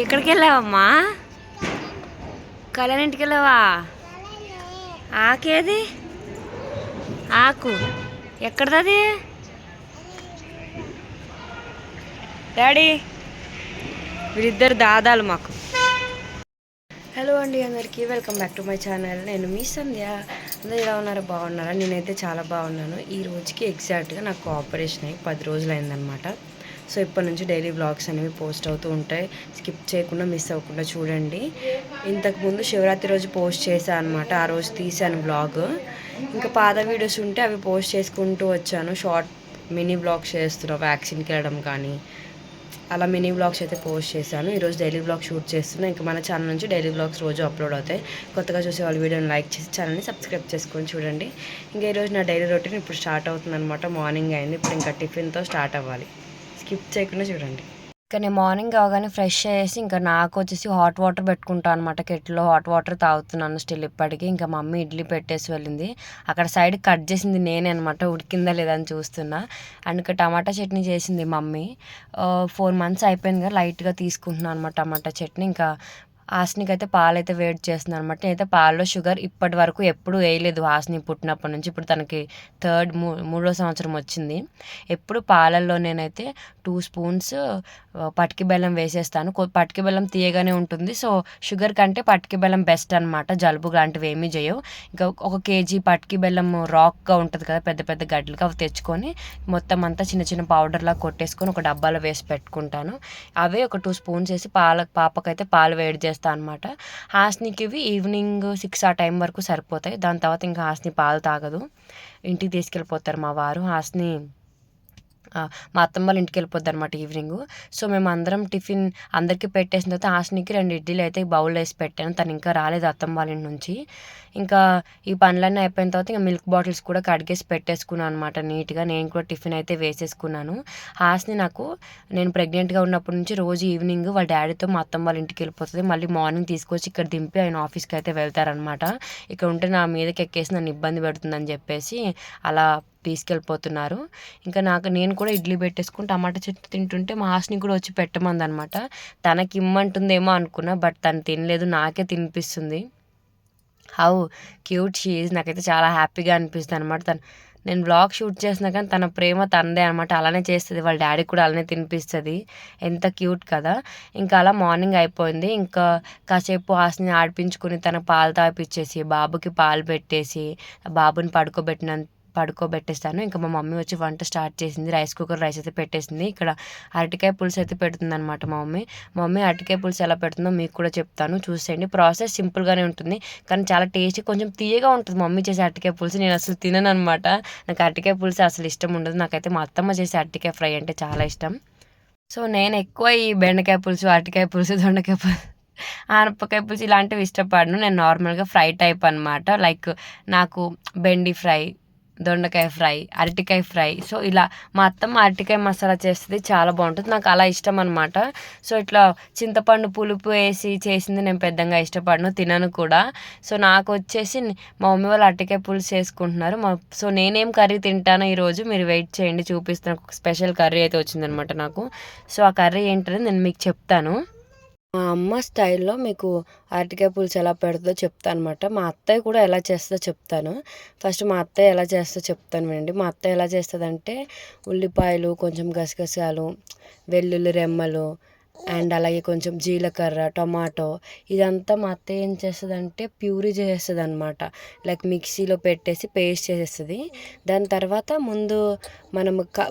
ఎక్కడికి వెళ్ళావమ్మా కళ్యాణ్ ఇంటికి వెళ్ళావా ఆకేది? ఆకు. ఎక్కడది డాడీ వీరిద్దరు దాదాలు మాకు. హలో అండి అందరికీ welcome back to my channel. నేను మీ సంధ్య. అందరూ ఎలా ఉన్నారో? బాగున్నారా? నేనైతే చాలా బాగున్నాను. ఈ రోజుకి ఎగ్జాక్ట్గా నాకు ఆపరేషన్ అయ్యి పది రోజులు అయిందనమాట సో ఇప్పటి నుంచి డైలీ బ్లాగ్స్ అనేవి పోస్ట్ అవుతూ ఉంటాయి. స్కిప్ చేయకుండా మిస్ అవ్వకుండా చూడండి. ఇంతకుముందు శివరాత్రి రోజు పోస్ట్ చేశాను అనమాట ఆ రోజు తీశాను బ్లాగ్ ఇంకా పాత వీడియోస్ ఉంటే అవి పోస్ట్ చేసుకుంటూ వచ్చాను. షార్ట్ మినీ బ్లాగ్స్ చేస్తున్నా వ్యాక్సిన్కి వెళ్ళడం కానీ. అలా మినీ బ్లాగ్స్ అయితే పోస్ట్ చేశాను. ఈరోజు డైలీ బ్లాగ్ షూట్ చేస్తున్నా. ఇంకా మన ఛానల్ నుంచి డైలీ బ్లాగ్స్ రోజు అప్లోడ్ అవుతాయి. కొత్తగా చూసే వాళ్ళ వీడియోని లైక్ చేసి ఛానల్ని సబ్స్క్రైబ్ చేసుకొని చూడండి. ఇంకా ఈరోజు నా డైలీ రొటీన్ ఇప్పుడు స్టార్ట్ అవుతుంది అనమాట మార్నింగ్ అయింది. ఇప్పుడు ఇంకా టిఫిన్తో స్టార్ట్ అవ్వాలి. స్కిప్ చేయకుండా చూడండి. ఇంకా నేను మార్నింగ్ అవగానే ఫ్రెష్ అయ్యేసి ఇంకా నాకు వచ్చేసి హాట్ వాటర్ పెట్టుకుంటాను అనమాట కెట్లో హాట్ వాటర్ తాగుతున్నాను స్టిల్ ఇప్పటికీ. ఇంకా మమ్మీ ఇడ్లీ పెట్టేసి వెళ్ళింది. అక్కడ సైడ్ కట్ చేసింది నేనే అనమాట ఉడికిందా లేదా అని చూస్తున్నా. అండ్ ఇంకా టమాటా చట్నీ చేసింది మమ్మీ. ఫోర్ మంత్స్ అయిపోయింది కదా లైట్గా తీసుకుంటున్నాను అనమాట టమాటా చట్నీ. ఇంకా హాస్నికి అయితే పాలు అయితే వేడి చేస్తుంది అనమాట నేనైతే పాలలో షుగర్ ఇప్పటి వరకు ఎప్పుడు వేయలేదు హాస్ని పుట్టినప్పటి నుంచి. ఇప్పుడు తనకి థర్డ్ మూ మూడో సంవత్సరం వచ్చింది. ఎప్పుడు పాలల్లో నేనైతే టూ స్పూన్స్ పటికి బెల్లం వేసేస్తాను. పటికి బెల్లం తీయగానే ఉంటుంది. సో షుగర్ కంటే పటికి బెల్లం బెస్ట్ అనమాట జలుబు లాంటివి ఏమీ చేయవు. ఇంకా ఒక కేజీ పటికి బెల్లం రాక్గా ఉంటుంది కదా పెద్ద పెద్ద గడ్డలుగా అవి తెచ్చుకొని మొత్తం అంతా చిన్న చిన్న పౌడర్లా కొట్టేసుకొని ఒక డబ్బాలో వేసి పెట్టుకుంటాను. అవే ఒక టూ స్పూన్స్ వేసి పాల పాపకైతే పాలు వేడి చేస్తాను. అనమాట హాస్నికి ఇవి ఈవినింగ్ సిక్స్ ఆ టైం వరకు సరిపోతాయి. దాని తర్వాత ఇంకా హాస్ని పాలు తాగదు. ఇంటికి తీసుకెళ్ళిపోతారు మా వారు. హాస్ని మా అత్తమ్మ వాళ్ళ ఇంటికి వెళ్ళిపోద్ది అనమాట ఈవినింగ్. సో మేము అందరం టిఫిన్ అందరికీ పెట్టేసిన తర్వాత హాస్నికి రెండు ఇడ్లీలు అయితే బౌల్ వేసి పెట్టాను. తను ఇంకా రాలేదు అత్తమ్మ వాళ్ళ ఇంటి నుంచి. ఇంకా ఈ పనులన్నీ అయిపోయిన తర్వాత ఇంకా మిల్క్ బాటిల్స్ కూడా కడిగేసి పెట్టేసుకున్నాను అనమాట నీట్గా. నేను కూడా టిఫిన్ అయితే వేసేసుకున్నాను. హాస్ని నాకు నేను ప్రెగ్నెంట్గా ఉన్నప్పటి నుంచి రోజు ఈవినింగ్ వాళ్ళ డాడీతో మా అత్తమ్మ వాళ్ళ ఇంటికి వెళ్ళిపోతుంది. మళ్ళీ మార్నింగ్ తీసుకొచ్చి ఇక్కడ దింపి ఆయన ఆఫీస్కి అయితే వెళ్తారనమాట ఇక్కడ ఉంటే నా మీదకి ఎక్కేసి నన్ను ఇబ్బంది పెడుతుందని చెప్పేసి అలా తీసుకెళ్ళిపోతున్నారు. ఇంకా నాకు నేను కూడా ఇడ్లీ పెట్టేసుకుని టమాటా చట్నీ తింటుంటే మా హాస్ని కూడా వచ్చి పెట్టమంది అనమాట తనకి ఇమ్మంటుందేమో అనుకున్నా బట్ తను తినలేదు. నాకే తినిపిస్తుంది. హౌ క్యూట్ షీజ్ నాకైతే చాలా హ్యాపీగా అనిపిస్తుంది అనమాట తను. నేను బ్లాగ్ షూట్ చేసినా కానీ తన ప్రేమ తనదే అనమాట అలానే చేస్తుంది. వాళ్ళ డాడీ కూడా అలానే తినిపిస్తుంది. ఎంత క్యూట్ కదా. ఇంకా అలా మార్నింగ్ అయిపోయింది. ఇంకా కాసేపు హాస్ని ఆడిపించుకుని తన పాలు తాపిచ్చేసి బాబుకి పాలు పెట్టేసి బాబుని పడుకోబెట్టిన పడుకోబెట్టేస్తాను. ఇంకా మా మమ్మీ వచ్చి వంట స్టార్ట్ చేసింది. రైస్ కుక్కర్ రైస్ అయితే పెట్టేసింది. ఇక్కడ అరటికాయ పులుసు అయితే పెడుతుంది అనమాట మా మమ్మీ. మమ్మీ అరటికాయ పులుసు ఎలా పెడుతుందో మీకు కూడా చెప్తాను. చూసేయండి. ప్రాసెస్ సింపుల్గానే ఉంటుంది. కానీ చాలా టేస్టీ కొంచెం తీయగా ఉంటుంది. మమ్మీ చేసే అరటికాయ పులుసు నేను అసలు తినను అనమాట నాకు అరటికాయ పులుసు అసలు ఇష్టం ఉండదు. నాకైతే మా అత్తమ్మ చేసే అరటికాయ ఫ్రై అంటే చాలా ఇష్టం. సో నేను ఎక్కువ ఈ బెండకాయ పులుసు అరటికాయ పులుసు దొండకాయ పులుసు ఆనపకాయ పులుసు ఇలాంటివి ఇష్టపడను. నేను నార్మల్గా ఫ్రై టైప్ అనమాట లైక్ నాకు బెండి ఫ్రై దొండకాయ ఫ్రై అరటికాయ ఫ్రై. సో ఇలా మా అత్తమ్మ అరటికాయ మసాలా చేస్తుంది చాలా బాగుంటుంది. నాకు అలా ఇష్టం అనమాట సో ఇట్లా చింతపండు పులుపు వేసి చేసింది నేను పెద్దగా ఇష్టపడను తినను కూడా. సో నాకు వచ్చేసి మా మమ్మీ వాళ్ళు అరటికాయ పులుసు చేసుకుంటున్నారు. మా సో నేనేం కర్రీ తింటానో ఈరోజు మీరు వెయిట్ చేయండి చూపిస్తాను. ఒక స్పెషల్ కర్రీ అయితే వచ్చిందనమాట నాకు. సో ఆ కర్రీ ఏంటనేది నేను మీకు చెప్తాను. మా అమ్మ స్టైల్లో మీకు అరటికాయ పులుసు ఎలా పెడుతుందో చెప్తాను అనమాట మా అత్తయ్య కూడా ఎలా చేస్తుందో చెప్తాను. ఫస్ట్ మా అత్తయ్య ఎలా చేస్తుందో చెప్తాను వినండి. మా అత్తయ్య ఎలా చేస్తుందంటే ఉల్లిపాయలు కొంచెం గసగసాలు వెల్లుల్లి రెమ్మలు అండ్ అలాగే కొంచెం జీలకర్ర టొమాటో ఇదంతా మా అత్తయ్య ఏం చేస్తుందంటే ప్యూరీ చేసేస్తుంది అనమాట లైక్ మిక్సీలో పెట్టేసి పేస్ట్ చేసేస్తుంది. దాని తర్వాత ముందు మనం క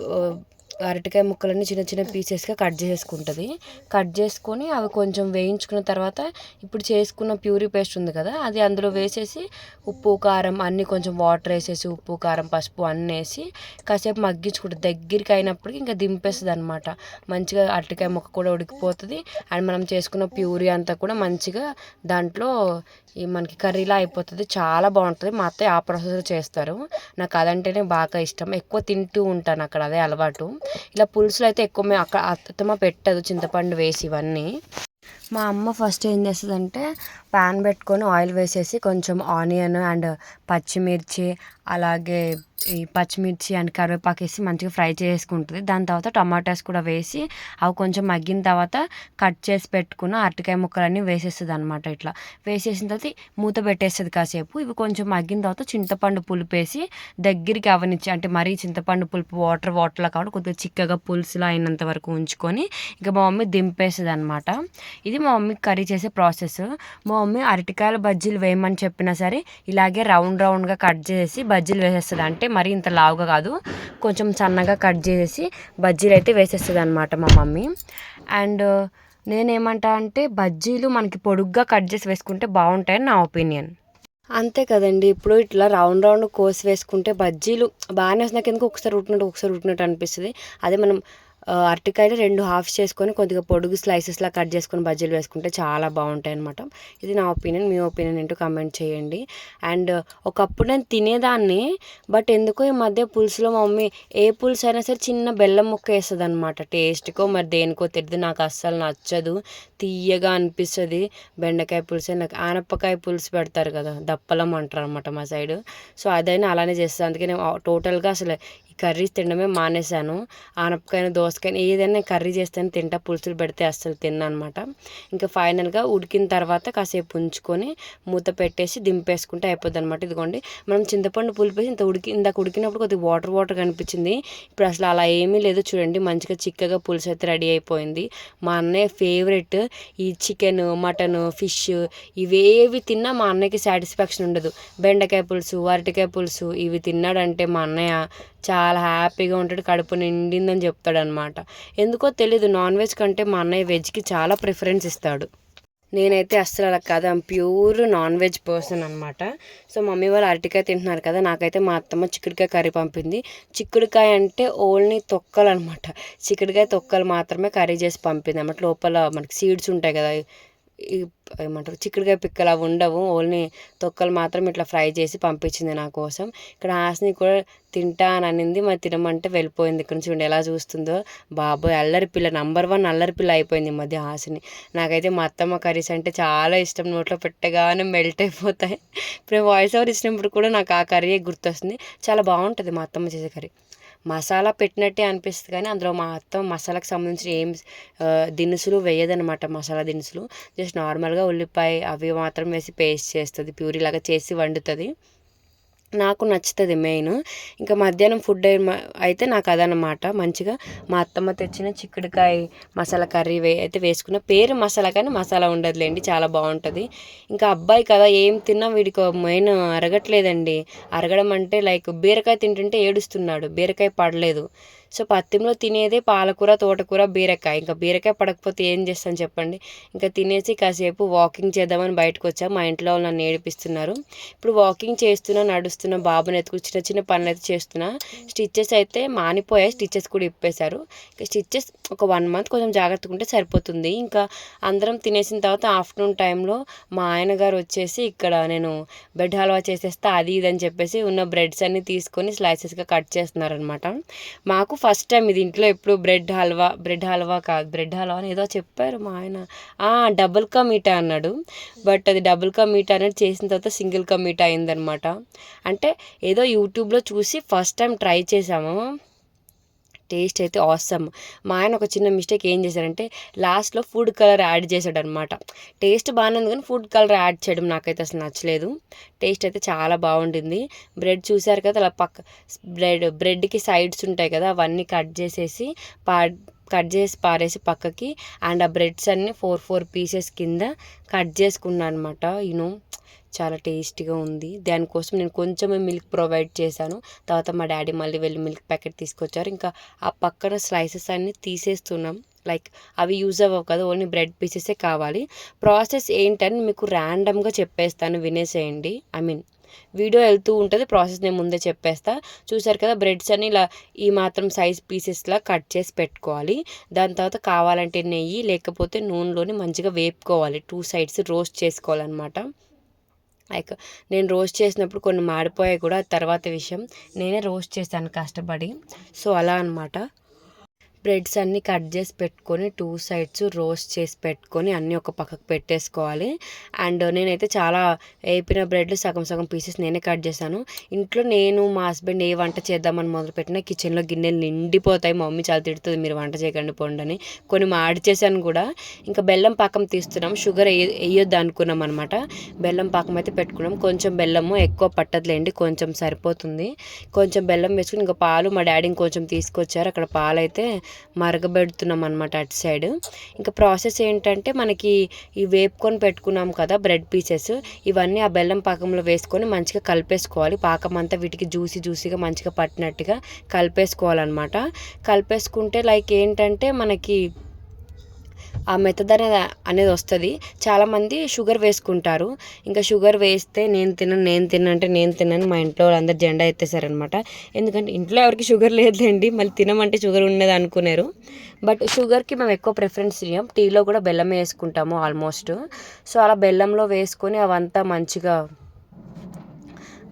అరటికాయ ముక్కలన్నీ చిన్న చిన్న పీసెస్గా కట్ చేసుకుంటుంది. కట్ చేసుకొని అవి కొంచెం వేయించుకున్న తర్వాత ఇప్పుడు చేసుకున్న ప్యూరీ పేస్ట్ ఉంది కదా అది అందులో వేసేసి ఉప్పు కారం అన్నీ కొంచెం వాటర్ వేసేసి ఉప్పు కారం పసుపు అన్నీ వేసి కాసేపు మగ్గించుకుంటుంది. దగ్గరికి అయినప్పటికి ఇంకా దింపేస్తుంది అనమాట మంచిగా అరటికాయ ముక్క కూడా ఉడికిపోతుంది. అండ్ మనం చేసుకున్న ప్యూరీ అంతా కూడా మంచిగా దాంట్లో ఈ మనకి కర్రీలా అయిపోతుంది. చాలా బాగుంటుంది. మా అత్తయ్య ఆ ప్రాసెస్లో చేస్తారు. నాకు అదంటేనే బాగా ఇష్టం. ఎక్కువ తింటూ ఉంటాను అక్కడ అదే అలవాటు. ఇలా పులుసులు అయితే ఎక్కువ మేము అక్కడ అత్తమ్మ పెట్టదు చింతపండు వేసి ఇవన్నీ. మా అమ్మ ఫస్ట్ ఏం చేస్తుందంటే ప్యాన్ పెట్టుకొని ఆయిల్ వేసేసి కొంచెం ఆనియన్ అండ్ పచ్చిమిర్చి అలాగే ఈ పచ్చిమిర్చి అండ్ కరివేపాకు వేసి మంచిగా ఫ్రై చేసుకుంటుంది. దాని తర్వాత టమాటాస్ కూడా వేసి అవి కొంచెం మగ్గిన తర్వాత కట్ చేసి పెట్టుకున్న అరటికాయ ముక్కలన్నీ వేసేస్తుంది అనమాట ఇట్లా. వేసేసిన తర్వాత మూత పెట్టేస్తుంది కాసేపు. ఇవి కొంచెం మగ్గిన తర్వాత చింతపండు పులుపు వేసి దగ్గరికి అవనిచ్చి అంటే మరీ చింతపండు పులుపు వాటర్ వాటర్లా కాబట్టి కొద్దిగా చిక్కగా పులుసులా అయినంత వరకు ఉంచుకొని ఇంకా మా మమ్మీ దింపేస్తుంది అనమాట ఇది మా మమ్మీ కర్రీ చేసే ప్రాసెస్. మా మమ్మీ అరటికాయల బజ్జీలు వేయమని చెప్పినా సరే ఇలాగే రౌండ్ రౌండ్గా కట్ చేసి బజ్జీలు వేసేస్తుంది. అంటే మరీ ఇంత లావుగా కాదు. కొంచెం సన్నగా కట్ చేసి బజ్జీలు అయితే వేసేస్తుంది అనమాట మా మమ్మీ. అండ్ నేనేమంటా అంటే బజ్జీలు మనకి పొడుగ్గా కట్ చేసి వేసుకుంటే బాగుంటాయని నా ఒపీనియన్. అంతే కదండి. ఇప్పుడు ఇట్లా రౌండ్ రౌండ్ కోసి వేసుకుంటే బజ్జీలు బాగానే వస్తుంది ఎందుకు ఒకసారి ఉట్టినట్టు ఒకసారి ఉట్టినట్టు అనిపిస్తుంది. అదే మనం అరటికాయలు రెండు హాఫ్ చేసుకొని కొద్దిగా పొడుగు స్లైసెస్లా కట్ చేసుకొని బజ్జీలు వేసుకుంటే చాలా బాగుంటాయి అనమాట ఇది నా ఒపీనియన్ మీ ఒపీనియన్ ఏంటో కమెంట్ చేయండి. అండ్ ఒకప్పుడు నేను తినేదాన్ని బట్ ఎందుకో ఈ మధ్య పులుసులో మా మమ్మీ ఏ పులుసు అయినా సరే చిన్న బెల్లం ముక్క వేస్తుంది అనమాట టేస్ట్కో మరి దేనికో తెలియదు నాకు అస్సలు నచ్చదు. తీయగా అనిపిస్తుంది. బెండకాయ పులుసు నాకు ఆనపకాయ పులుసు పెడతారు కదా దప్పలం అంటారు అనమాట మా సైడ్ సో అదైనా అలానే చేస్తాను అందుకే నేను టోటల్గా అసలు కర్రీస్ తినడమే మానేశాను. ఆనపకాయను దోసకాయను ఏదైనా కర్రీ చేస్తేనే తింటా పులుసులు పెడితే అస్సలు తిన్నా అనమాట ఇంకా ఫైనల్గా ఉడికిన తర్వాత కాసేపు ఉంచుకొని మూత పెట్టేసి దింపేసుకుంటే అయిపోద్ది అనమాట ఇదిగోండి మనం చింతపండు పులిపేసి ఇంత ఉడికి ఇందాక ఉడికినప్పుడు కొద్దిగా వాటర్ వాటర్ కనిపించింది. ఇప్పుడు అసలు అలా ఏమీ లేదు చూడండి మంచిగా చిక్కగా పులుసు అయితే రెడీ అయిపోయింది. మా అన్నయ్య ఫేవరెట్ ఈ చికెన్ మటన్ ఫిష్ ఇవేవి తిన్నా మా అన్నయ్యకి సాటిస్ఫాక్షన్ ఉండదు. బెండకాయ పులుసు అరటికాయ పులుసు ఇవి తిన్నాడంటే మా అన్నయ్య చాలా హ్యాపీగా ఉంటాడు కడుపు నిండిందని చెప్తాడు అనమాట ఎందుకో తెలీదు నాన్ వెజ్ కంటే మా అన్నయ్య వెజ్కి చాలా ప్రిఫరెన్స్ ఇస్తాడు. నేనైతే అస్సలు అలా కాదు I'm pure non veg person అనమాట. సో మమ్మీ వాళ్ళు అరటికాయ తింటున్నారు కదా నాకైతే మా అత్తమ్మ చిక్కుడుకాయ కర్రీ పంపింది. చిక్కుడుకాయ అంటే ఓన్లీ తొక్కలు అనమాట. చిక్కుడుకాయ తొక్కలు మాత్రమే కర్రీ చేసి పంపింది అన్నమాట లోపల మనకి సీడ్స్ ఉంటాయి కదా ఏమంటారు చిక్కుడుకాయ పిక్కలు అవి ఉండవు. ఓన్లీ తొక్కలు మాత్రం ఇట్లా ఫ్రై చేసి పంపించింది నా కోసం. ఇక్కడ హాస్ని కూడా తింటా అని అనింది. మరి తినమంటే వెళ్ళిపోయింది. ఇక్కడ నుంచి ఉండి ఎలా చూస్తుందో. బాబోయ్ అల్లరి పిల్ల నంబర్ వన్ అల్లరి పిల్ల అయిపోయింది ఈ మధ్య హాసిని. నాకైతే మా అత్తమ్మ కర్రీస్ అంటే చాలా ఇష్టం. నోట్లో పెట్టగానే మెల్ట్ అయిపోతాయి. ఇప్పుడు వాయిస్ ఓవర్ ఇచ్చినప్పుడు కూడా నాకు ఆ కర్రీ గుర్తొస్తుంది. చాలా బాగుంటుంది మా అత్తమ్మ చేసే కర్రీ. మసాలా పెట్టినట్టే అనిపిస్తుంది కానీ అందులో మొత్తం మసాలాకు మసాలాకి సంబంధించిన ఏం దినుసులు వేయదనమాట మసాలా దినుసులు. జస్ట్ నార్మల్గా ఉల్లిపాయ అవి మాత్రం వేసి పేస్ట్ చేస్తుంది. ప్యూరీ లాగా చేసి వండుతుంది. నాకు నచ్చుతుంది మెయిన్. ఇంకా మధ్యాహ్నం ఫుడ్ అయితే నాకు అదనమాట మంచిగా మా అత్తమ్మ తెచ్చిన చిక్కుడుకాయ మసాలా కర్రీ వే అయితే వేసుకున్న. పేరు మసాలా కానీ మసాలా ఉండదులేండి చాలా బాగుంటుంది. ఇంకా అబ్బాయి కదా ఏం తిన్నా వీడికి మెయిన్ అరగట్లేదండి. అరగడం అంటే లైక్ బీరకాయ తింటుంటే ఏడుస్తున్నాడు. బీరకాయ పడలేదు. సో పత్యంలో తినేదే పాలకూర తోటకూర బీరకాయ. ఇంకా బీరకాయ పడకపోతే ఏం చేస్తాను చెప్పండి? ఇంకా తినేసి కాసేపు వాకింగ్ చేద్దామని బయటకు వచ్చా. మా ఇంట్లో వాళ్ళు నన్ను ఏడిపిస్తున్నారు. ఇప్పుడు వాకింగ్ చేస్తున్నా నడుస్తున్నా బాబుని ఎత్తుకు చిన్న చిన్న పనులు అయితే చేస్తున్నా. స్టిచ్చెస్ అయితే మానిపోయాయి. స్టిచ్చెస్ కూడా ఇప్పేశారు. ఇంకా స్టిచ్చెస్ ఒక వన్ మంత్ కొంచెం జాగ్రత్తగా ఉంటే సరిపోతుంది. ఇంకా అందరం తినేసిన తర్వాత ఆఫ్టర్నూన్ టైంలో మా ఆయన గారు వచ్చేసి ఇక్కడ నేను బ్రెడ్ హల్వా చేసేస్తా అది ఇది అని చెప్పేసి ఉన్న బ్రెడ్స్ అన్ని తీసుకొని స్లైసెస్గా కట్ చేస్తున్నారనమాట మాకు ఫస్ట్ టైం ఇది ఇంట్లో ఎప్పుడు బ్రెడ్ హల్వా బ్రెడ్ హల్వా కాదు బ్రెడ్ హల్వా అని ఏదో చెప్పారు మా ఆయన. డబుల్ కా మీఠా అన్నాడు. బట్ అది డబుల్ కా మీఠా అనేది చేసిన తర్వాత సింగిల్ కా మీఠా అయిందనమాట అంటే ఏదో యూట్యూబ్లో చూసి ఫస్ట్ టైం ట్రై చేసాము. టేస్ట్ అయితే ఆసమ్ మా ఆయన ఒక చిన్న మిస్టేక్ ఏం చేశారంటే లాస్ట్లో ఫుడ్ కలర్ యాడ్ చేశాడు అనమాట టేస్ట్ బాగానే ఉంది కానీ ఫుడ్ కలర్ యాడ్ చేయడం నాకైతే అసలు నచ్చలేదు. టేస్ట్ అయితే చాలా బాగుంటుంది బ్రెడ్ చూసారు కదా అలా పక్క బ్రెడ్ బ్రెడ్కి సైడ్స్ ఉంటాయి కదా అవన్నీ కట్ చేసేసి పా కట్ చేసి పారేసి పక్కకి అండ్ ఆ బ్రెడ్స్ అన్నీ ఫోర్ ఫోర్ పీసెస్ కింద కట్ చేసుకున్నాను అనమాట యూనో చాలా టేస్టీగా ఉంది. దానికోసం నేను కొంచెమే మిల్క్ ప్రొవైడ్ చేశాను. తర్వాత మా డాడీ మళ్ళీ వెళ్ళి మిల్క్ ప్యాకెట్ తీసుకొచ్చారు. ఇంకా ఆ పక్కన స్లైసెస్ అన్నీ తీసేస్తున్నాం. లైక్ అవి యూజ్ అవ్వవు కదా ఓన్లీ బ్రెడ్ పీసెసే కావాలి. ప్రాసెస్ ఏంటని మీకు ర్యాండమ్గా చెప్పేస్తాను వినేసేయండి. ఐ మీన్ వీడియో వెళ్తూ ఉంటుంది ప్రాసెస్ నేను ముందే చెప్పేస్తా. చూసారు కదా బ్రెడ్స్ అని ఇలా ఈ మాత్రం సైజ్ పీసెస్లా కట్ చేసి పెట్టుకోవాలి. దాని తర్వాత కావాలంటే నెయ్యి లేకపోతే నూనెలోని మంచిగా వేపుకోవాలి. టూ సైడ్స్ రోస్ట్ చేసుకోవాలన్నమాట. లైక్ నేను రోస్ట్ చేసినప్పుడు కొన్ని మాడిపోయాయి కూడా తర్వాత విషయం నేనే రోస్ట్ చేశాను కష్టపడి. సో అలా అనమాట బ్రెడ్స్ అన్నీ కట్ చేసి పెట్టుకొని టూ సైడ్స్ రోస్ట్ చేసి పెట్టుకొని అన్నీ ఒక పక్కకు పెట్టేసుకోవాలి. అండ్ నేనైతే చాలా వేపిన బ్రెడ్లు సగం సగం పీసెస్ నేనే కట్ చేశాను. ఇంట్లో నేను మా హస్బెండ్ ఏ వంట చేద్దామని మొదలుపెట్టినా కిచెన్లో గిన్నెలు నిండిపోతాయి. మా మమ్మీ చాలా తిడుతుంది మీరు వంట చేయకండి పోండి కొన్ని మాడి చేశాను కూడా. ఇంకా బెల్లం పాకం తీస్తున్నాం. షుగర్ వేయొద్దు అనుకున్నాం అనమాట బెల్లం పాకం అయితే పెట్టుకున్నాం. కొంచెం బెల్లము ఎక్కువ పట్టదులేండి కొంచెం సరిపోతుంది. కొంచెం బెల్లం వేసుకుని ఇంకా పాలు మా డాడీ ఇంకొంచెం తీసుకొచ్చారు. అక్కడ పాలు అయితే మరగబెడుతున్నాం అనమాట అటు సైడ్. ఇంకా ప్రాసెస్ ఏంటంటే మనకి ఈ వేపుకొని పెట్టుకున్నాం కదా బ్రెడ్ పీసెస్ ఇవన్నీ ఆ బెల్లం పాకంలో వేసుకొని మంచిగా కలిపేసుకోవాలి. పాకం అంతా వీటికి జ్యూసీ జ్యూసీగా మంచిగా పట్టినట్టుగా కలిపేసుకోవాలన్నమాట. కలిపేసుకుంటే లైక్ ఏంటంటే మనకి ఆ మెత్తదన అనేది వస్తుంది. చాలామంది షుగర్ వేసుకుంటారు. ఇంకా షుగర్ వేస్తే నేను తినను నేను తినంటే నేను తినను మా ఇంట్లో వాళ్ళందరూ జెండా ఎత్తేసారనమాట ఎందుకంటే ఇంట్లో ఎవరికి షుగర్ లేదులేండి మళ్ళీ తినమంటే షుగర్ ఉండేది అనుకున్నారు బట్ షుగర్కి మేము ఎక్కువ ప్రిఫరెన్స్ ఇయ్యం. టీలో కూడా బెల్లం వేసుకుంటాము ఆల్మోస్ట్. సో అలా బెల్లంలో వేసుకొని అవంతా మంచిగా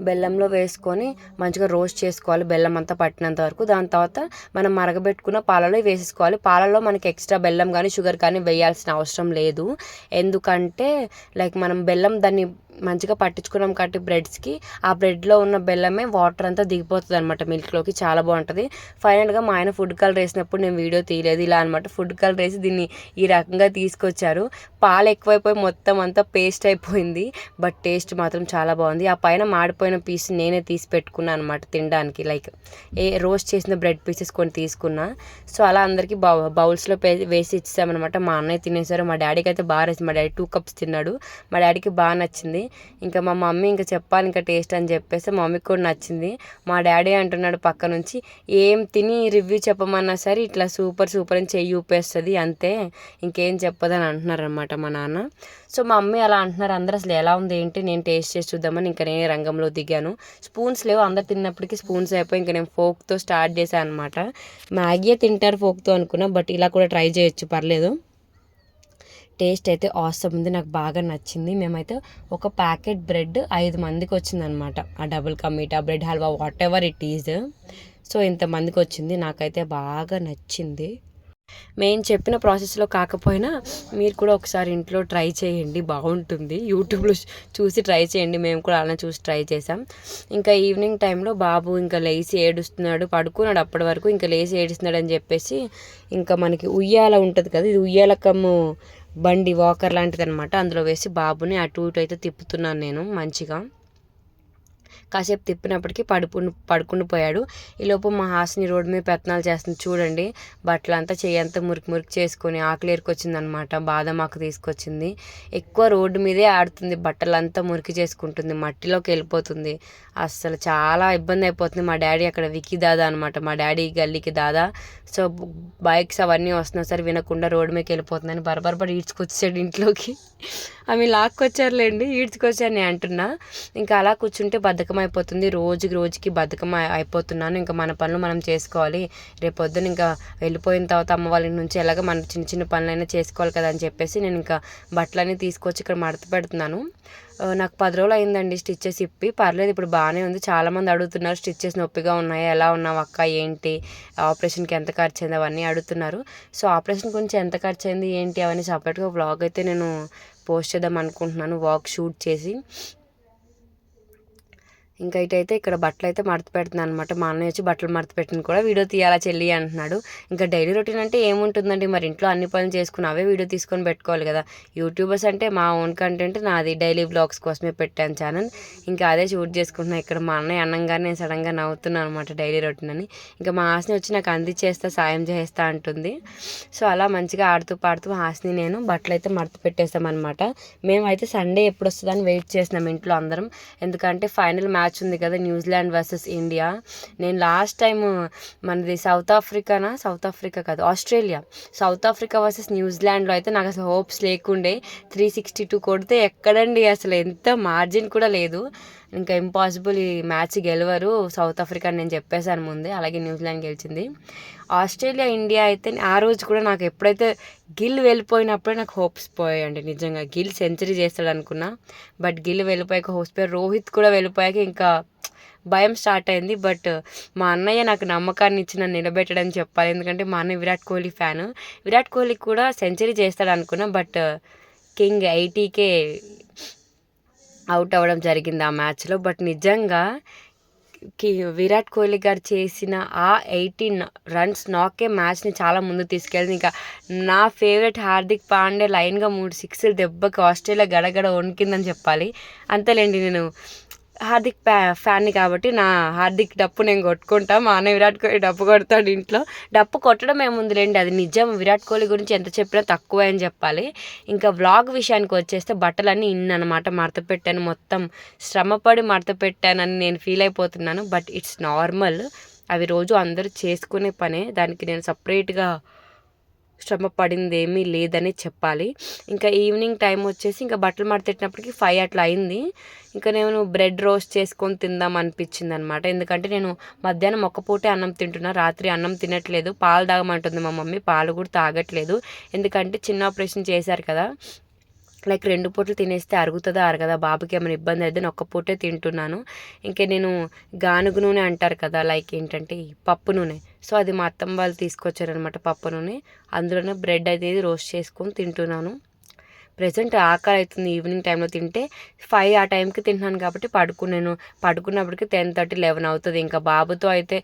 బెల్లంలో వేసుకొని మంచిగా రోస్ట్ చేసుకోవాలి. బెల్లం అంతా పట్టినంత వరకు. దాని తర్వాత మనం మరగబెట్టుకున్న పాలలో వేసేసుకోవాలి. పాలలో మనకి ఎక్స్ట్రా బెల్లం కానీ షుగర్ కానీ వేయాల్సిన అవసరం లేదు. ఎందుకంటే లైక్ మనం బెల్లం దాన్ని మంచిగా పట్టించుకున్నాం కాబట్టి బ్రెడ్స్కి ఆ బ్రెడ్లో ఉన్న బెల్లమే వాటర్ అంతా దిగిపోతుంది అనమాట మిల్క్లోకి చాలా బాగుంటుంది. ఫైనల్గా మా ఆయన ఫుడ్ కలర్ వేసినప్పుడు నేను వీడియో తీయలేదు. ఇలా అనమాట ఫుడ్ కలర్ వేసి దీన్ని ఈ రకంగా తీసుకొచ్చారు. పాలు ఎక్కువైపోయి మొత్తం అంతా పేస్ట్ అయిపోయింది. బట్ టేస్ట్ మాత్రం చాలా బాగుంది. ఆ పైన మాడిపోయిన పీస్ నేనే తీసి పెట్టుకున్నాను అనమాట తినడానికి. లైక్ ఏ రోస్ట్ చేసిన బ్రెడ్ పీసెస్ కొన్ని తీసుకున్నా. సో అలా అందరికీ బౌ బౌల్స్లో వేసి ఇచ్చామన్నమాట మా అన్నయ్య తినేసారు. మా డాడీకి అయితే బాగా నచ్చింది. మా డాడీ టూ కప్స్ తిన్నాడు. మా డాడీకి బాగా నచ్చింది. ఇంకా మా మమ్మీ ఇంకా చెప్పాలి ఇంకా టేస్ట్ అని చెప్పేసి మా మమ్మీకి కూడా నచ్చింది. మా డాడీ అంటున్నాడు పక్క నుంచి ఏం తిని రివ్యూ చెప్పమన్నా సరే ఇట్లా సూపర్ సూపర్ అని చెయ్యి ఊపేస్తుంది అంతే. ఇంకేం చెప్పదని అంటున్నారు అనమాట మా నాన్న. సో మా మమ్మీ అలా అంటున్నారు అందరు అసలు ఎలా ఉంది ఏంటి? నేను టేస్ట్ చేసి చూద్దామని ఇంకా నేను రంగంలో దిగాను. స్పూన్స్ లేవు అందరు తిన్నప్పటికీ స్పూన్స్ అయిపోయి ఇంకా నేను ఫోక్తో స్టార్ట్ చేశాను అనమాట మ్యాగీయే తింటారు ఫోక్తో అనుకున్నా బట్ ఇలా కూడా ట్రై చేయొచ్చు పర్లేదు. టేస్ట్ అయితే ఆసమ్ ఉంది. నాకు బాగా నచ్చింది. మేమైతే ఒక ప్యాకెట్ బ్రెడ్ ఐదు మందికి వచ్చిందనమాట. ఆ double ka meetha bread halwa whatever it is so ఇంతమందికి వచ్చింది. నాకైతే బాగా నచ్చింది. మేము చెప్పిన ప్రాసెస్లో కాకపోయినా మీరు కూడా ఒకసారి ఇంట్లో ట్రై చేయండి. బాగుంటుంది. యూట్యూబ్లో చూసి ట్రై చేయండి. మేము కూడా అలా చూసి ట్రై చేసాం ఇంకా ఈవినింగ్ టైంలో బాబు ఇంకా లేచి ఏడుస్తున్నాడు. పడుకున్నాడు అప్పటి వరకు. ఇంకా లేచి ఏడుస్తున్నాడు అని చెప్పేసి ఇంకా మనకి ఉయ్యాల ఉంటుంది కదా. ఇది ఉయ్యాలకము బండి వాకర్ లాంటిది అనమాట అందులో వేసి బాబుని అటు ఇటు అయితే తిప్పుతున్నాను నేను మంచిగా. కాసేపు తిప్పినప్పటికీ పడుకుని పడుకుని పోయాడు. ఈలోపు మా హాస్ని రోడ్డు మీద పెత్తనాలు చేస్తుంది. చూడండి బట్టలు అంతా మురికి మురికి చేసుకొని ఆకలి ఏరుకొచ్చిందనమాట బాదం ఆకు తీసుకొచ్చింది. ఎక్కువ రోడ్డు మీదే ఆడుతుంది. బట్టలంతా మురికి చేసుకుంటుంది. మట్టిలోకి వెళ్ళిపోతుంది. అసలు చాలా ఇబ్బంది అయిపోతుంది. మా డాడీ అక్కడ వికి దాదా అనమాట మా డాడీ గల్లీకి దాదా. సో బైక్స్ అవన్నీ వస్తున్నా సరే వినకుండా రోడ్డు మీదకి వెళ్ళిపోతుందని బరబరబడి ఈడ్చుకొచ్చాడు ఇంట్లోకి. ఆమె లాక్కొచ్చారులేండి ఈడ్చుకొచ్చారు నేను అంటున్నా. ఇంకా అలా కూర్చుంటే బద్దకం అయిపోతుంది రోజుకి రోజుకి బద్ధకం అయిపోతున్నాను. ఇంకా మన పనులు మనం చేసుకోవాలి. రేపు పొద్దున ఇంకా వెళ్ళిపోయిన తర్వాత అమ్మ వాళ్ళ నుంచి ఎలాగ మన చిన్న చిన్న పనులైనా చేసుకోవాలి కదా అని చెప్పేసి నేను ఇంకా బట్టలన్నీ తీసుకొచ్చి ఇక్కడ మడత పెడుతున్నాను. నాకు పది రోజులు అయిందండి స్టిచ్చెస్ ఇప్పి. పర్లేదు ఇప్పుడు బాగానే ఉంది. చాలామంది అడుగుతున్నారు స్టిచ్చెస్ నొప్పిగా ఉన్నాయి? ఎలా ఉన్నావు అక్క? ఏంటి? ఆపరేషన్కి ఎంత ఖర్చు అయింది? అవన్నీ అడుగుతున్నారు. సో ఆపరేషన్ గురించి ఎంత ఖర్చు అయింది? ఏంటి? అవన్నీ సపరేట్గా బ్లాగ్ అయితే నేను పోస్ట్ చేద్దాం అనుకుంటున్నాను. వాక్ షూట్ చేసి. ఇంకా ఇటైతే ఇక్కడ బట్టలు అయితే మడత పెడుతున్నాను అనమాట మా అన్నయ్య వచ్చి బట్టలు మడత పెట్టిన కూడా. వీడియో తీయాలా చెల్లి అంటున్నాడు. ఇంకా డైలీ రొటీన్ అంటే ఏముంటుందండి? మరి ఇంట్లో అన్ని పనులు చేసుకుని అవే వీడియో తీసుకొని పెట్టుకోవాలి కదా. యూట్యూబర్స్ అంటే మా ఓన్ కంటెంట్ నాది. డైలీ బ్లాగ్స్ కోసమే పెట్టాను ఛానల్. ఇంకా అదే షూట్ చేసుకుంటున్నాను ఇక్కడ మా అన్నయ్య అన్నంగానే నేను సడన్గా నవ్వుతున్నాను అనమాట డైలీ రొటీన్ అని. ఇంకా మా హాస్ని వచ్చి నాకు అందిచేస్తా సాయం చేస్తా అంటుంది. సో అలా మంచిగా ఆడుతూ పాడుతూ హాస్ని నేను బట్టలు అయితే మడత పెట్టేస్తామన్నమాట. మేమైతే సండే ఎప్పుడు వస్తుందని వెయిట్ చేసినాం ఇంట్లో అందరం. ఎందుకంటే ఫైనల్ మ్యాచ్ మ్యాచ్ ఉంది కదా న్యూజిలాండ్ వర్సెస్ ఇండియా. నేను లాస్ట్ టైం మనది సౌత్ ఆఫ్రికానా? సౌత్ ఆఫ్రికా కాదు ఆస్ట్రేలియా. సౌత్ ఆఫ్రికా వర్సెస్ న్యూజిలాండ్లో అయితే నాకు అసలు హోప్స్ లేకుండే. త్రీ సిక్స్టీ టూ కొడితే ఎక్కడండి? అసలు ఎంత మార్జిన్ కూడా లేదు. ఇంకా ఇంపాసిబుల్ ఈ మ్యాచ్ గెలవరు. సౌత్ ఆఫ్రికా నేను చెప్పేశాను ముందే అలాగే న్యూజిలాండ్ గెలిచింది. ఆస్ట్రేలియా ఇండియా అయితే ఆ రోజు కూడా నాకు ఎప్పుడైతే గిల్ వెళ్ళిపోయినప్పుడే నాకు హోప్స్ పోయాయండి. నిజంగా గిల్ సెంచరీ చేస్తాడు అనుకున్నా బట్ గిల్ వెళ్ళిపోయాక హోప్స్ పోయి రోహిత్ కూడా వెళ్ళిపోయాక ఇంకా భయం స్టార్ట్ అయింది. బట్ మా అన్నయ్య నాకు నమ్మకాన్ని ఇచ్చి నన్ను నిలబెట్టడని చెప్పాలి. ఎందుకంటే మా అన్నయ్య విరాట్ కోహ్లీ ఫ్యాన్. విరాట్ కోహ్లీ కూడా సెంచరీ చేస్తాడు అనుకున్నా బట్ కింగ్ ఐటీకే అవుట్ అవ్వడం జరిగింది ఆ మ్యాచ్లో. బట్ నిజంగా కి విరాట్ కోహ్లీ గారు చేసిన ఆ ఎయిటీన్ రన్స్ నాకే మ్యాచ్ని చాలా ముందు తీసుకెళ్ళింది. ఇంకా నా ఫేవరెట్ హార్దిక్ పాండే లైన్గా మూడు సిక్స్లు దెబ్బకి ఆస్ట్రేలియా గడగడ వణికిందని చెప్పాలి. అంతేలేండి నేను హార్దిక్ ఫ్యా ఫ్యాన్ని కాబట్టి నా హార్దిక్ డప్పు నేను కొట్టుకుంటా. మా అన్న విరాట్ కోహ్లీ డప్పు కొడతాడు ఇంట్లో. డప్పు కొట్టడం ఏముందిలేండి అది నిజం. విరాట్ కోహ్లీ గురించి ఎంత చెప్పినా తక్కువే అని చెప్పాలి. ఇంకా వ్లాగ్ విషయానికి వచ్చేస్తే బట్టలన్నీ ఇన్ అనమాట మడత పెట్టాను మొత్తం శ్రమపడి మడత పెట్టానని నేను ఫీల్ అయిపోతున్నాను. But it's normal. అవి రోజు అందరూ చేసుకునే పనే. దానికి నేను సపరేట్గా శ్రమ పడింది ఏమీ లేదని చెప్పాలి. ఇంకా ఈవినింగ్ టైం వచ్చేసి ఇంకా బట్టలు మడతెట్టినప్పటికి ఫైవ్ అట్లా అయింది. ఇంకా నేను బ్రెడ్ రోస్ట్ చేసుకొని తిందాం అనిపించింది అనమాట ఎందుకంటే నేను మధ్యాహ్నం ఒక్క పూటే అన్నం తింటున్నా రాత్రి అన్నం తినట్లేదు. పాలు తాగమంటుంది మా మమ్మీ పాలు కూడా తాగట్లేదు. ఎందుకంటే చిన్న ఆపరేషన్ చేశారు కదా. లైక్ రెండు పూటలు తినేస్తే అరుగుతుందా అరగదా? బాబుకి ఏమైనా ఇబ్బంది అయితే ఒక్క పూటే తింటున్నాను. ఇంకా నేను గానుగు నూనె అంటారు కదా లైక్ ఏంటంటే పప్పు నూనె. సో అది మా అత్తమ్మ వాళ్ళు తీసుకొచ్చారనమాట పప్పు నూనె. అందులోనే బ్రెడ్ అనేది రోస్ట్ చేసుకొని తింటున్నాను. ప్రజెంట్ ఆకలి అవుతుంది ఈవినింగ్ టైంలో తింటే. ఫైవ్ ఆ టైంకి తింటున్నాను కాబట్టి పడుకున్నాను. పడుకున్నప్పటికి టెన్ థర్టీ లెవెన్ అవుతుంది. ఇంకా బాబుతో అయితే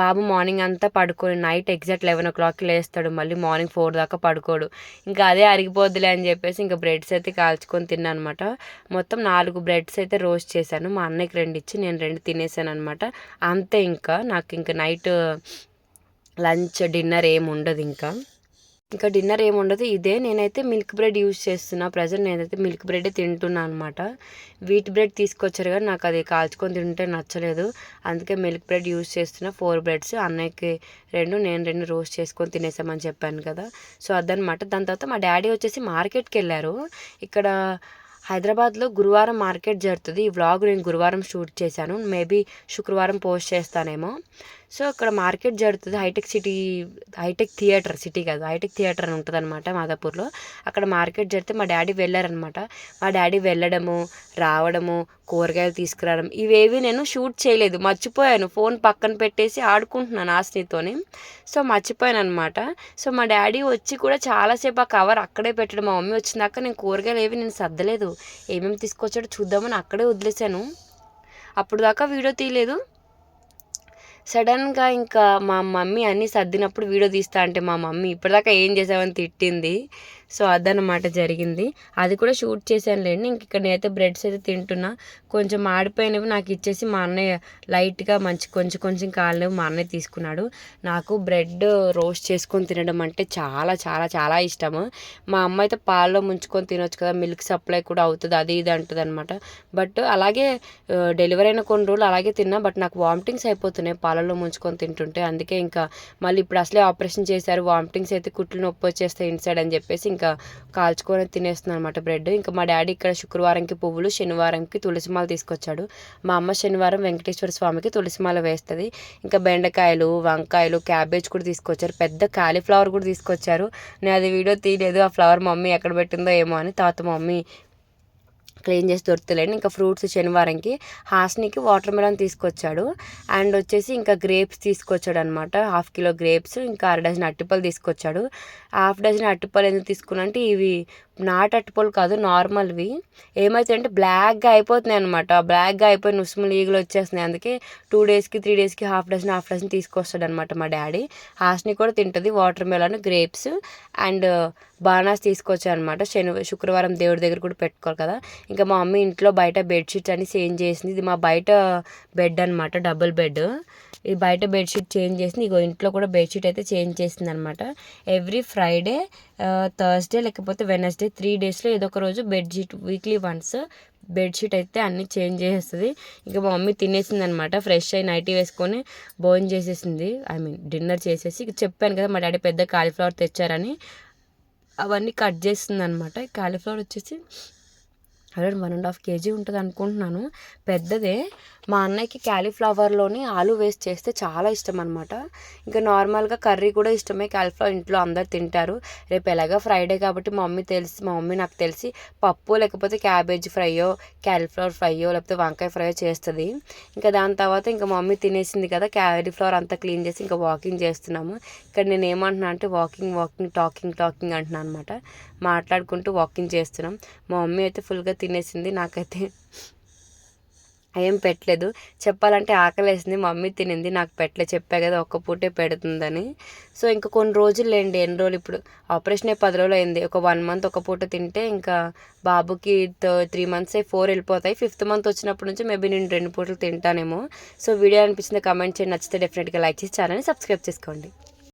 బాబు మార్నింగ్ అంతా పడుకొని నైట్ ఎగ్జాక్ట్ లెవెన్ ఓ క్లాక్కి లేస్తాడు. మళ్ళీ మార్నింగ్ ఫోర్ దాకా పడుకోడు. ఇంకా అదే అరిగిపోద్దులే అని చెప్పేసి ఇంకా బ్రెడ్స్ అయితే కాల్చుకొని తిన్నాను అనమాట మొత్తం నాలుగు బ్రెడ్స్ అయితే రోస్ట్ చేశాను. మా అన్నయ్యకి రెండు ఇచ్చి నేను రెండు తినేసాను అనమాట అంతే ఇంకా. నాకు ఇంకా నైట్ లంచ్ డిన్నర్ ఏమి ఉండదు ఇంకా. ఇంకా డిన్నర్ ఏమి ఉండదు ఇదే నేనైతే మిల్క్ బ్రెడ్ యూజ్ చేస్తున్నా. ప్రజెంట్ నేనైతే మిల్క్ బ్రెడ్ తింటున్నా అనమాట వీట్ బ్రెడ్ తీసుకొచ్చారు కానీ నాకు అది కాల్చుకొని తింటే నచ్చలేదు. అందుకే మిల్క్ బ్రెడ్ యూజ్ చేస్తున్నా. ఫోర్ బ్రెడ్స్ అన్నయ్యకి రెండు నేను రెండు రోస్ట్ చేసుకొని తినేసామని చెప్పాను కదా. సో అదనమాట దాని తర్వాత మా డాడీ వచ్చేసి మార్కెట్కి వెళ్ళారు. ఇక్కడ హైదరాబాద్లో గురువారం మార్కెట్ జరుగుతుంది. ఈ వ్లాగ్ నేను గురువారం షూట్ చేశాను. మేబీ శుక్రవారం పోస్ట్ చేస్తానేమో. సో అక్కడ మార్కెట్ జరుగుతుంది hi tech city hi tech theatre city కాదు హైటెక్ థియేటర్ అని ఉంటుంది అనమాట మాదాపూర్లో. అక్కడ మార్కెట్ జరిగితే మా డాడీ వెళ్ళారనమాట మా డాడీ వెళ్ళడము రావడము కూరగాయలు తీసుకురావడం ఇవేవి నేను షూట్ చేయలేదు. మర్చిపోయాను. ఫోన్ పక్కన పెట్టేసి ఆడుకుంటున్నాను ఆస్నితోని సో మర్చిపోయాను అనమాట సో మా డాడీ వచ్చి కూడా చాలాసేపు ఆ కవర్ అక్కడే పెట్టడం. మా మమ్మీ వచ్చిందాక నేను కూరగాయలు ఏవి నేను సర్దలేదు. ఏమేమి తీసుకొచ్చాడో చూద్దామని అక్కడే వదిలేశాను. అప్పుడు దాకా వీడియో తీయలేదు. సడన్గా ఇంకా మా మమ్మీ అన్నీ సర్దినప్పుడు వీడియో తీస్తా అంటే మా మమ్మీ ఇప్పటిదాకా ఏం చేసావని తిట్టింది. సో అదనమాట జరిగింది. అది కూడా షూట్ చేశాను లేండి ఇంక ఇక్కడ నేనైతే బ్రెడ్స్ అయితే తింటున్నా. కొంచెం ఆడిపోయినవి నాకు ఇచ్చేసి మా అన్నయ్య లైట్గా మంచి కొంచెం కొంచెం కాలినవి మా అన్నయ్య తీసుకున్నాడు. నాకు బ్రెడ్ రోస్ట్ చేసుకొని తినడం అంటే చాలా చాలా చాలా ఇష్టము. మా అమ్మ అయితే పాలలో ముంచుకొని తినొచ్చు కదా మిల్క్ సప్లై కూడా అవుతుంది అది ఇది అంటుంది అనమాట బట్ అలాగే డెలివరీ అయిన కొన్ని రోజులు అలాగే తిన్నా బట్ నాకు వామిటింగ్స్ అయిపోతున్నాయి పాలలో ముంచుకొని తింటుంటే. అందుకే ఇంకా మళ్ళీ ఇప్పుడు అసలే ఆపరేషన్ చేశారు వామిటింగ్స్ అయితే కుట్లు నొప్పి వచ్చేస్తాయి ఇన్సైడ్ అని చెప్పేసి ఇంకా కాల్చుకొని తినేస్తున్నాను అనమాట బ్రెడ్ ఇంకా మా డాడీ ఇక్కడ శుక్రవారంకి పువ్వులు శనివారంకి తులసిమాల తీసుకొచ్చాడు. మా అమ్మ శనివారం వెంకటేశ్వర స్వామికి తులసిమాల వేస్తుంది. ఇంకా బెండకాయలు వంకాయలు క్యాబేజ్ కూడా తీసుకొచ్చారు. పెద్ద కాలీఫ్లవర్ కూడా తీసుకొచ్చారు. నేను అది వీడియో తీయలేదు. ఆ ఫ్లవర్ మమ్మీ ఎక్కడ పెట్టిందో ఏమో అని తర్వాత మమ్మీ క్లీన్ చేసి దొరుకుతలేండి ఇంకా ఫ్రూట్స్ శనివారంకి హాస్నికి వాటర్ మెలన్ తీసుకొచ్చాడు. అండ్ వచ్చేసి ఇంకా గ్రేప్స్ తీసుకొచ్చాడు అనమాట హాఫ్ కిలో గ్రేప్స్ ఇంకా అర డజన్ అట్టిపళ్ళు తీసుకొచ్చాడు. హాఫ్ డజన్ అట్టిపళ్ళు ఎందుకు తీసుకున్నా అంటే ఇవి నాట్ అట్టిపళ్ళు కాదు నార్మల్వి. ఏమవుతాయంటే బ్లాక్గా అయిపోతున్నాయి అనమాట బ్లాక్గా అయిపోయిన ఉసుములు ఈగలు వచ్చేస్తున్నాయి. అందుకే టూ డేస్కి త్రీ డేస్కి హాఫ్ డజన్ హాఫ్ డజన్ తీసుకొస్తాడు అనమాట మా డాడీ. హాస్ని కూడా తింటుంది watermelon grapes and bananas తీసుకొచ్చారనమాట శని శుక్రవారం దేవుడి దగ్గర కూడా పెట్టుకోవాలి కదా. ఇంకా మా మమ్మీ ఇంట్లో బయట బెడ్షీట్స్ అని చేంజ్ చేసింది. ఇది మా బయట బెడ్ అనమాట డబుల్ బెడ్. ఇది బయట బెడ్షీట్ చేంజ్ చేసింది. ఇగో ఇంట్లో కూడా బెడ్షీట్ అయితే చేంజ్ చేసింది అనమాట ఎవ్రీ ఫ్రైడే థర్స్డే లేకపోతే వెనస్డే త్రీ డేస్లో ఏదో ఒక రోజు బెడ్షీట్ వీక్లీ వన్స్ బెడ్షీట్ అయితే అన్నీ చేంజ్ చేసేస్తుంది. ఇంకా మా మమ్మీ తినేసింది అనమాట ఫ్రెష్ అయి నైటీ వేసుకొని భోజనం చేసేసింది. ఐ మీన్ డిన్నర్ చేసేసి. చెప్పాను కదా మా డాడీ పెద్ద కాలీఫ్లవర్ తెచ్చారని. అవన్నీ కట్ చేస్తుంది అనమాట కాలీఫ్లవర్ వచ్చేసి around one and half KG ఉంటుంది అనుకుంటున్నాను పెద్దదే మా అన్నయ్యకి క్యాలీఫ్లవర్లోని ఆలు వేస్ట్ చేస్తే చాలా ఇష్టం అనమాట ఇంకా నార్మల్గా కర్రీ కూడా ఇష్టమే. క్యాలీఫ్లవర్ ఇంట్లో అందరు తింటారు. రేపు ఎలాగో ఫ్రైడే కాబట్టి మా మమ్మీ తెలిసి మా మమ్మీ నాకు తెలిసి పప్పు లేకపోతే క్యాబేజ్ ఫ్రైయో క్యాలీఫ్లవర్ ఫ్రైయో లేకపోతే వంకాయ ఫ్రైయో చేస్తుంది. ఇంకా దాని తర్వాత ఇంకా మమ్మీ తినేసింది కదా క్యాలీఫ్లవర్ అంతా క్లీన్ చేసి ఇంకా వాకింగ్ చేస్తున్నాము. ఇక్కడ నేను ఏమంటున్నా అంటే వాకింగ్ వాకింగ్ టాకింగ్ టాకింగ్ అంటున్నాను అనమాట మాట్లాడుకుంటూ వాకింగ్ చేస్తున్నాం. మా మమ్మీ అయితే ఫుల్గా తినేసింది. నాకైతే ఏం పెట్టలేదు. చెప్పాలంటే ఆకలేసింది. మమ్మీ తినింది. నాకు పెట్టలే. చెప్పా కదా ఒక్క పూటే పెడుతుందని. సో ఇంకా కొన్ని రోజులు లేండి ఎన్ని రోజులు ఇప్పుడు? ఆపరేషన్ పది రోజులు అయింది. ఒక వన్ మంత్ ఒక పూట తింటే ఇంకా బాబుకి త్రీ మంత్స్ అయి ఫోర్ వెళ్ళిపోతాయి. ఫిఫ్త్ మంత్ వచ్చినప్పటి నుంచి మేబీ నేను రెండు పూటలు తింటానేమో. సో వీడియో అనిపించింది కమెంట్ చేయండి. నచ్చితే డెఫినెట్గా లైక్ చేసి ఛానల్ని సబ్స్క్రైబ్ చేసుకోండి.